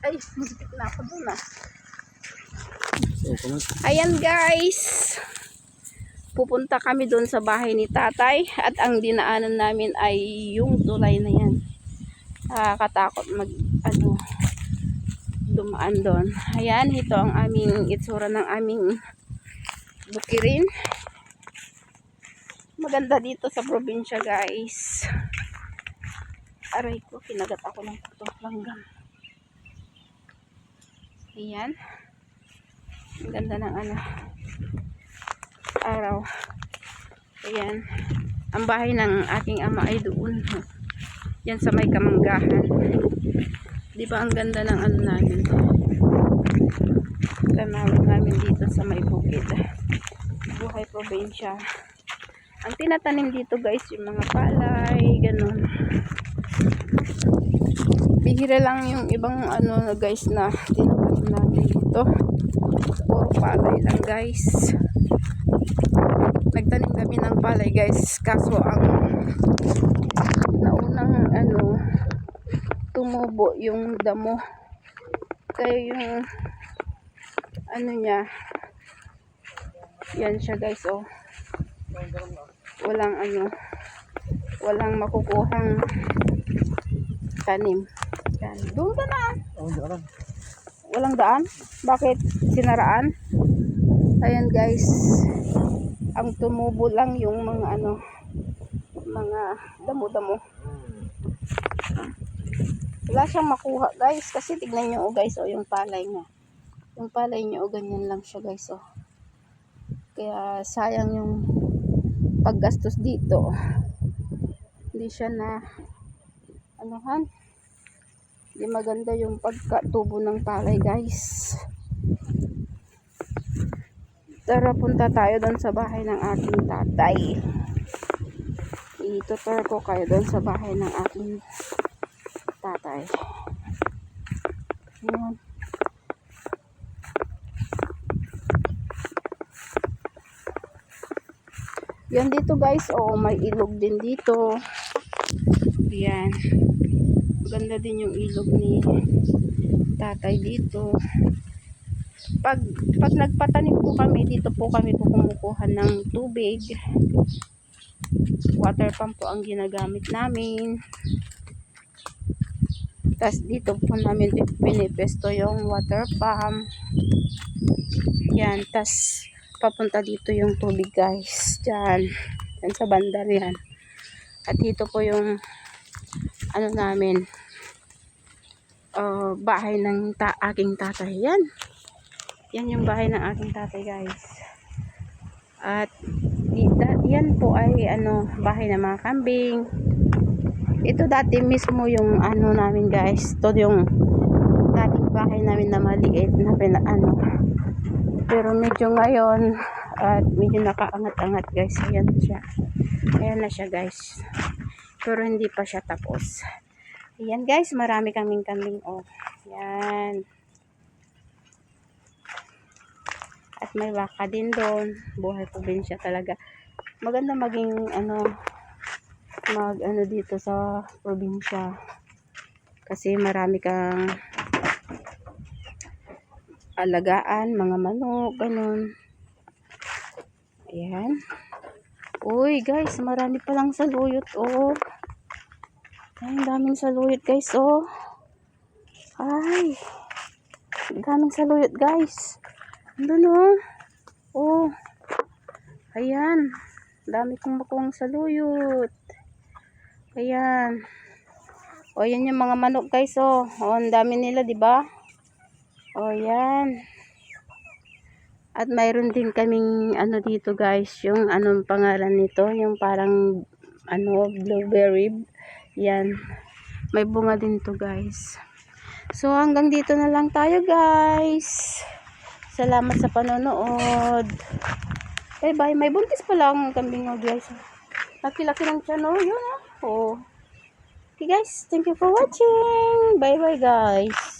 Ay, masakit na ako doon ah. Ayan guys. Pupunta kami doon sa bahay ni tatay at ang dinaanan namin ay yung tulay na yan. Nakakatakot mag ano dumaan doon. Ayan, ito ang aming itsura ng aming bukirin. Maganda dito sa probinsya guys. Aray ko, kinagat ako ng puto langgam. Ayan. Ang ganda ng ano araw. Ayan. Ang bahay ng aking ama ay doon. Yan sa may kamanggahan. Di ba ang ganda ng ano namin? Tanawin namin dito sa may bukid. Buhay probinsya. Ang tinatanim dito guys, yung mga palay, ganun. Bihira lang yung ibang ano guys na tinatanim namin dito. Puro palay lang guys. Nagtanim kami ng palay guys. Kaso ang naunang ano tumubo yung damo. Kaya yung ano niya yan siya guys oh. Walang ano walang makukuhang tanim. Yan. Doon ka na. Oh. Walang daan. Bakit? Sinaraan. Ayan guys. Ang tumubo lang yung mga ano mga damo-damo. Wala siyang makuha guys. Kasi tignan nyo oh guys oh yung palay niya. Yung palay niya oh ganyan lang siya guys oh. Kaya sayang yung paggastos dito. Hindi siya na anuhan hindi maganda yung pagkatubo ng palay guys Tara, punta tayo doon sa bahay ng aking tatay. Itutur ko kayo doon sa bahay ng aking tatay. Ayan. Yan dito guys, oh, may ilog din dito. Ayan. Ganda din yung ilog ni tatay dito. Pag pag nagpatanim po kami dito po kami po kumukuha ng tubig. Water pump po ang ginagamit namin. Tas dito po namin pinipesto yung water pump. Yan tas papunta dito yung tubig guys. Dyan dyan sa bandar yan. At dito po yung ano namin uh, bahay ng ta aking tatay yan yan yung bahay ng aking tatay guys. At yan po ay ano bahay ng mga kambing. Ito dati mismo yung ano namin guys. Ito yung dating bahay namin na maliit na pina, ano. Pero medyo ngayon at medyo nakaangat-angat guys. Ayan siya. Ayan na siya guys. Pero hindi pa siya tapos. Ayan guys, marami kaming kambing oh. Yan. at may baka din doon. Buhay probinsya talaga. Maganda maging ano mag ano dito sa probinsya. Kasi marami kang alagaan mga manok ganun. Ayan. Uy guys marami palang saluyot oh ay daming saluyot guys oh ay daming saluyot guys Andun oh. Oh. Ayan. Dami kong makuhang saluyot. Ayan. O, yan yung mga manok guys oh. O, ang dami nila, di ba? O, yan. At mayroon din kaming ano dito guys, yung anong pangalan nito, yung parang ano, blueberry. Yan. May bunga din to guys. So, hanggang dito na lang tayo guys. Salamat sa panonood. Bye bye. May buntis pa lang kambing mo guys. Laki-laki ng tiyan oh. Yun ah. Oh. Okay guys. Thank you for watching. Bye bye guys.